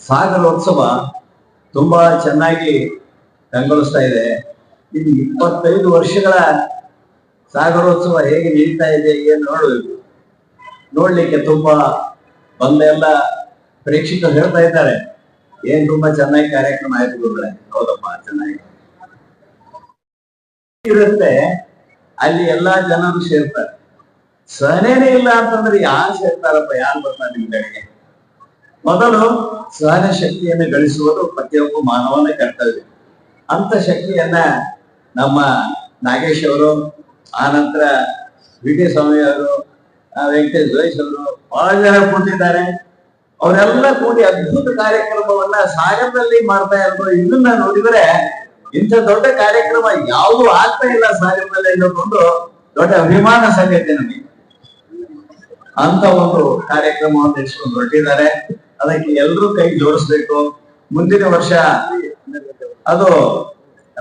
ಸಾಗರೋತ್ಸವ ತುಂಬಾ ಚೆನ್ನಾಗಿ ಕಂಗೊಳಿಸ್ತಾ ಇದೆ. ಇದು ಇಪ್ಪತ್ತೈದು ವರ್ಷಗಳ ಸಾಗರೋತ್ಸವ ಹೇಗೆ ನಡೀತಾ ಇದೆ ಏನು ನೋಡಬೇಕು. ನೋಡ್ಲಿಕ್ಕೆ ತುಂಬಾ ಬಂದ ಎಲ್ಲ ಪ್ರೇಕ್ಷಕರು ಹೇಳ್ತಾ ಇದ್ದಾರೆ. ಏನ್ ತುಂಬಾ ಚೆನ್ನಾಗಿ ಕಾರ್ಯಕ್ರಮ ಆಯ್ತು ಗುರುಗಳೇ. ಹೌದಪ್ಪ, ಚೆನ್ನಾಗಿ. ಇರುತ್ತೆ. ಅಲ್ಲಿ ಎಲ್ಲಾ ಜನರು ಸೇರ್ತಾರೆ. ಸಹನೇನೆ ಇಲ್ಲ ಅಂತಂದ್ರೆ ಯಾರು ಸೇರ್ತಾರಪ್ಪ? ಯಾರು ಬರ್ತಾರೆ ನಿಮ್ ಕಡೆಗೆ? ಮೊದಲು ಸಹನ ಶಕ್ತಿಯನ್ನು ಗಳಿಸುವುದು ಪ್ರತಿಯೊಬ್ಬ ಮಾನವನ ಕರ್ತವ್ಯ. ಅಂತ ಶಕ್ತಿಯನ್ನ ನಮ್ಮ ನಾಗೇಶ್ ಅವರು ಆನಂತರ ವಿ. ಟಿ ಸ್ವಾಮಿ ಅವರು ವೆಂಕಟೇಶ್ ಜೋಯಿಸ್ ಅವರು ಬಹಳ ಜನ ಕೂತಿದ್ದಾರೆ. ಅವರೆಲ್ಲ ಕೂಡಿ ಅದ್ಭುತ ಕಾರ್ಯಕ್ರಮವನ್ನ ಸಾಗರದಲ್ಲಿ ಮಾಡ್ತಾ ಇರೋದು. ಇದನ್ನ ನೋಡಿದ್ರೆ ಇಂಥ ದೊಡ್ಡ ಕಾರ್ಯಕ್ರಮ ಯಾವುದು ಆಗ್ತಾ ಇಲ್ಲ ಸಾಗರದಲ್ಲಿ ಅನ್ನೋದೊಂದು ದೊಡ್ಡ ಅಭಿಮಾನ ಸಂಗತಿ ನಮಗೆ. ಅಂತ ಒಂದು ಕಾರ್ಯಕ್ರಮವನ್ನು ಇಟ್ಕೊಂಡು ಹೊರಟಿದ್ದಾರೆ. ಅದಕ್ಕೆ ಎಲ್ಲರೂ ಕೈ ಜೋಡಿಸ್ಬೇಕು. ಮುಂದಿನ ವರ್ಷ ಅದು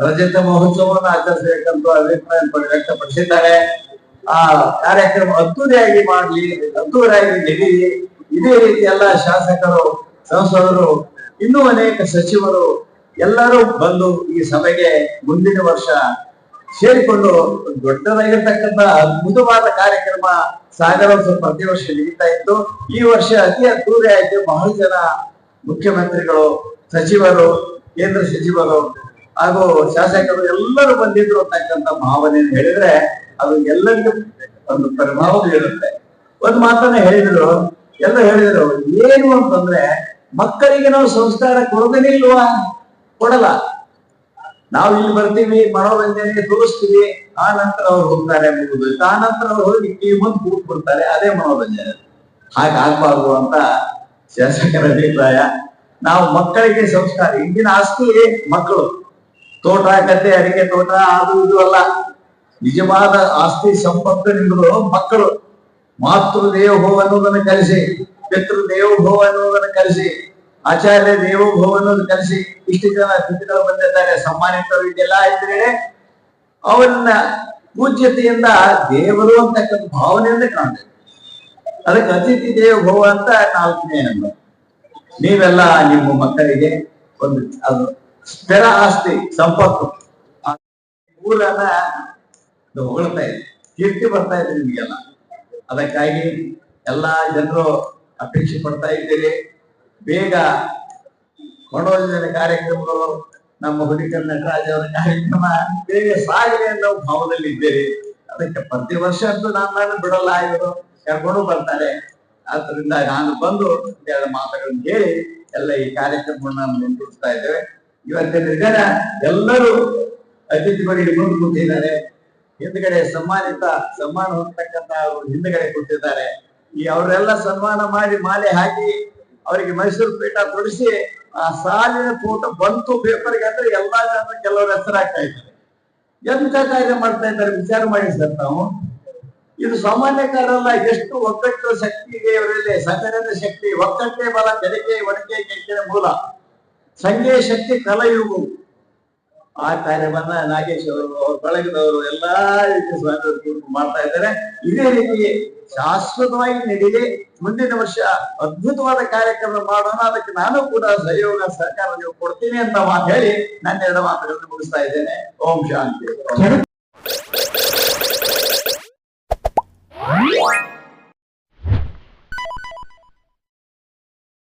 ರಜತ ಮಹೋತ್ಸವವನ್ನು ಆಚರಿಸಬೇಕಂತ ಅಭಿಪ್ರಾಯ ಪಡ್- ವ್ಯಕ್ತಪಡಿಸಿದ್ದಾರೆ. ಆ ಕಾರ್ಯಕ್ರಮ ಅದ್ದೂರಿಯಾಗಿ ಮಾಡ್ಲಿ, ಅದ್ದೂರಿಯಾಗಿ ನಡೀಲಿ. ಇದೇ ರೀತಿ ಎಲ್ಲ ಶಾಸಕರು ಸಂಸದರು ಇನ್ನೂ ಅನೇಕ ಸಚಿವರು ಎಲ್ಲರೂ ಬಂದು ಈ ಸಭೆಗೆ ಮುಂದಿನ ವರ್ಷ ಸೇರಿಕೊಂಡು ದೊಡ್ಡದಾಗಿರ್ತಕ್ಕಂಥ ಅದ್ಭುತವಾದ ಕಾರ್ಯಕ್ರಮ ಸಾಗರೋತ್ಸವ ಪ್ರತಿ ವರ್ಷ ನಡೀತಾ ಇತ್ತು. ಈ ವರ್ಷ ಅತಿ ಅದ್ದೂರಿ ಆಯ್ತು. ಬಹಳ ಜನ ಮುಖ್ಯಮಂತ್ರಿಗಳು, ಸಚಿವರು, ಕೇಂದ್ರ ಸಚಿವರು ಹಾಗೂ ಶಾಸಕರು ಎಲ್ಲರೂ ಬಂದಿದ್ರು ಅಂತಕ್ಕಂಥ ಭಾವನೆ ಹೇಳಿದ್ರೆ ಅದು ಎಲ್ಲರಿಗೂ ಒಂದು ಪ್ರಭಾವ ಬೀರುತ್ತೆ. ಒಂದು ಮಾತನ್ನ ಹೇಳಿದ್ರು. ಎಲ್ಲ ಹೇಳಿದ್ರು, ಏನು ಅಂತಂದ್ರೆ ಮಕ್ಕಳಿಗೆ ನಾವು ಸಂಸ್ಕಾರ ಕೊಡೋದೇನಿಲ್ವಾ ಕೊಡಲ್ಲ. ನಾವು ಇಲ್ಲಿ ಬರ್ತೀವಿ, ಮನೋರಂಜನೆ ತೋರಿಸ್ತೀವಿ, ಆ ನಂತರ ಅವ್ರು ಹೋಗ್ತಾರೆ ಆ ನಂತರ ಅವ್ರು ಹೋಗಿ ಟಿವಿ ಮುಂದೆ ಕೂತ್ ಬಿಡ್ತಾರೆ ಅದೇ ಮನೋರಂಜನೆ. ಹಾಗಾಗ್ಬಾರ್ದು ಅಂತ ಶಾಸಕರ ಅಭಿಪ್ರಾಯ. ನಾವು ಮಕ್ಕಳಿಗೆ ಸಂಸ್ಕಾರ, ಇಂದಿನ ಆಸ್ತಿ ಮಕ್ಕಳು, ತೋಟ ಕತೆ ಅಡಿಕೆ ತೋಟ, ಅದು ಇದು ಅಲ್ಲ. ನಿಜವಾದ ಆಸ್ತಿ ಸಂಪತ್ತು ನಿಮ್ಮದು ಮಕ್ಕಳು. ಮಾತೃ ದೇವೋಭವ ಅನ್ನೋದನ್ನ ಕಲಿಸಿ ಪಿತೃ ಹೋಗ ಅನ್ನೋದನ್ನ ಕಲಿಸಿ. ಆಚಾರ್ಯ ದೇವೋಭವ ಕಲಿಸಿ ಇಷ್ಟು ಜನ ಅತಿಥಿಗಳು ಬಂದಿದ್ದಾರೆ, ಸಮ್ಮಾನಿತರು ಇದೆಲ್ಲ ಇದ್ರೆ ಅವನ್ನ ಪೂಜ್ಯತೆಯಿಂದ ದೇವರು ಅಂತಕ್ಕಂಥ ಭಾವನೆಯಿಂದ ಕಾಣ್ತೇವೆ ಅದಕ್ಕೆ ಅತಿಥಿ ದೇವೋಭವ ಅಂತ ನಾಲ್ಕನೇ ನಂಬರ್. ನೀವೆಲ್ಲ ನಿಮ್ಮ ಮಕ್ಕಳಿಗೆ ಒಂದು ಅದು ಸ್ಥಿರ ಆಸ್ತಿ, ಸಂಪತ್ತು ಊರನ್ನ ಹೊಗಳ್ತಾ ಇದೆ, ಕೀರ್ತಿ ಬರ್ತಾ ಇದೆ ನಿಮಗೆಲ್ಲ. ಅದಕ್ಕಾಗಿ ಎಲ್ಲಾ ಜನರು ಅಪೇಕ್ಷೆ ಪಡ್ತಾ ಇದ್ದೀರಿ. ಬೇಗ ಮನೋರಂಜನೆ ಕಾರ್ಯಕ್ರಮಗಳು ನಮ್ಮ ಹುಡುಗರ ನಟರಾಜ್ ಅವರ ಕಾರ್ಯಕ್ರಮ. ಬೇಗ ಸಾಗಲಿ ಅನ್ನೋ ಭಾವದಲ್ಲಿ ಇದ್ದೇವೆ ಅದಕ್ಕೆ ಪ್ರತಿ ವರ್ಷ ಅಂತೂ ನಾನು ನಾನು ಬಿಡಲ್ಲ ಇವರು ಕರ್ಕೊಂಡು ಬರ್ತಾರೆ. ಆದ್ರಿಂದ ನಾನು ಬಂದು ಎರಡು ಮಾತುಗಳನ್ನು ಹೇಳಿ ಎಲ್ಲ ಈ ಕಾರ್ಯಕ್ರಮವನ್ನು ಮುಂದೂಡಿಸ್ತಾ ಇದ್ದೇವೆ. ಇವತ್ತಿನ ದಿನ ಎಲ್ಲರೂ ಅತಿಥಿಗಳಿಗೆ ಮುಂದೆ ಕೂತಿದ್ದಾರೆ. ಹಿಂದ್ಗಡೆ ಸನ್ಮಾನಿತ ಸನ್ಮಾನ ಹೊಂದತಕ್ಕಂತ ಅವರು ಹಿಂದ್ಗಡೆ ಕೂತಿದ್ದಾರೆ. ಈ ಅವರೆಲ್ಲ ಸನ್ಮಾನ ಮಾಡಿ ಮಾಲೆ ಹಾಕಿ ಅವರಿಗೆ ಮೈಸೂರು ಪೀಠ ತೊಡಿಸಿ ಆ ಸಾಲಿನ ಫೋಟೋ ಬಂತು ಪೇಪರ್ಗೆ ಅಂದ್ರೆ ಎಲ್ಲಾ ಜನ ಕೆಲವರು ಹೆಸರಾಗ್ತಾ ಇದ್ದಾರೆ. ಎಂತ ಕಾರ್ಯ ಮಾಡ್ತಾ ಇದ್ದಾರೆ ವಿಚಾರ ಮಾಡಿ ಸರ್ ನಾವು ಇದು ಸಾಮಾನ್ಯ ಕಾರ್ಯ ಎಷ್ಟು ಒಗ್ಗಟ್ಟು ಶಕ್ತಿಗೆ ಇವರಲ್ಲಿ? ಸಂಘಟನೆ ಶಕ್ತಿ, ಒಗ್ಗಟ್ಟೆ ಬಲ, ಬೆಳಕೆ ಒಡಕೆ ಕೆಂಕಿನ ಮೂಲ. ಸಂಘೀಯ ಶಕ್ತಿ ಕಲಯುಗು ಆ ಕಾರ್ಯವನ್ನ ನಾಗೇಶ್ ಅವರು, ಅವ್ರ ಬಳಗದವರು ಎಲ್ಲಾ ರೀತಿಯ ಕೂತು ಮಾಡ್ತಾ ಇದ್ದಾರೆ. ಇದೇ ರೀತಿ ಶಾಶ್ವತವಾಗಿ ನಡೀಲಿ ಮುಂದಿನ ವರ್ಷ ಅದ್ಭುತವಾದ ಕಾರ್ಯಕ್ರಮ ಮಾಡೋಣ. ಅದಕ್ಕೆ ನಾನು ಕೂಡ ಸಹಯೋಗ, ಸಹಕಾರ ನೀವು ಕೊಡ್ತೀನಿ ಅಂತ ಮಾತು ಹೇಳಿ ನನ್ನ ಎರಡು ಮಾತುಗಳನ್ನು ಮುಗಿಸ್ತಾ ಇದ್ದೇನೆ. ಓಂ ಶಾಂತಿ.